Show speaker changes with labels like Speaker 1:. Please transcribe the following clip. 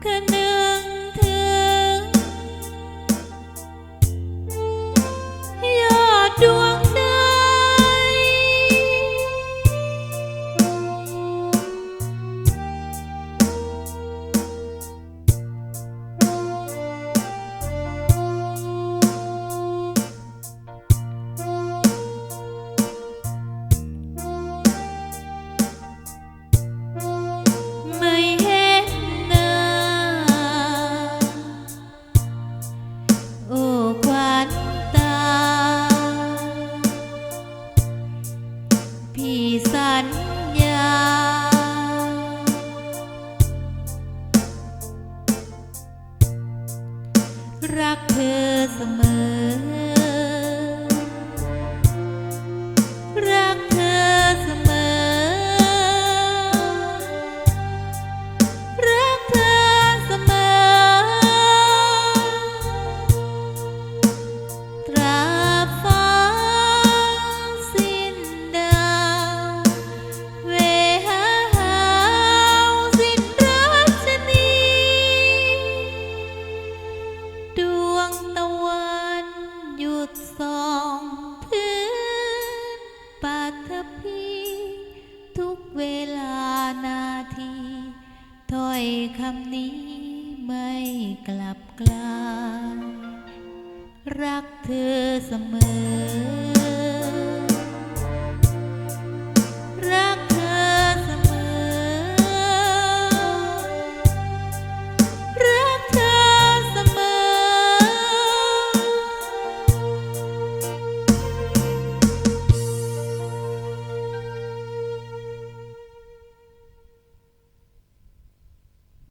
Speaker 1: 그 รักเธอเสมอ ดสองพื้นปัทภีทุกเวลานาที ถ้อยคำนี้ไม่กลับกลาย รักเธอเสมอ